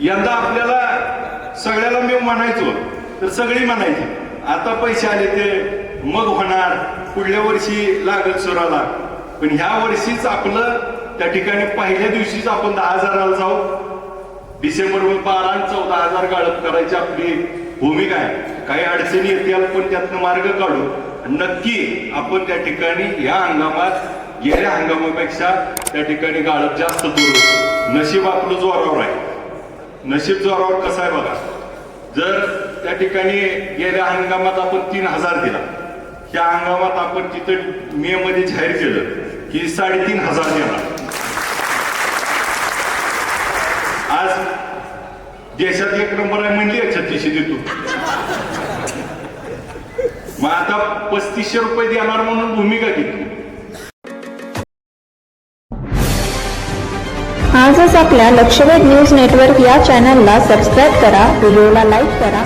यंदा आपल्याला सगळ्याला मी म्हणायचो तर सगळी म्हणायची आता पैसे आले ते मग होणार पुढल्या वर्षी लागत सुराला पण ह्या वर्षीच आपलं त्या ठिकाणी पहिल्या दिवशीच आपण दहा हजाराला जाऊ. डिसेंबर बारा चौदा हजार गाळप करायची आपली भूमिका आहे. काही अडचणी येतील पण त्यातनं मार्ग काढू. नक्की आपण त्या ठिकाणी या हंगामात गेल्या हंगामापेक्षा त्या ठिकाणी गाळप जास्त दूर नशीब आपलं जोरावर आहे. नशीब जोरावर कसं आहे बघा. जर त्या ठिकाणी गेल्या हंगामात आपण तीन हजार दिला त्या हंगामात आपण तिथं मे मध्ये जाहीर केलं की साडेतीन हजार देणार. आज देशात एक नंबर आहे मग आता पस्तीसशे रुपये देणार म्हणून भूमिका घेतली. आजच आपल्या लक्षवेध न्यूज नेटवर्क या चॅनलला सबस्क्राईब करा व्हिडिओला लाईक करा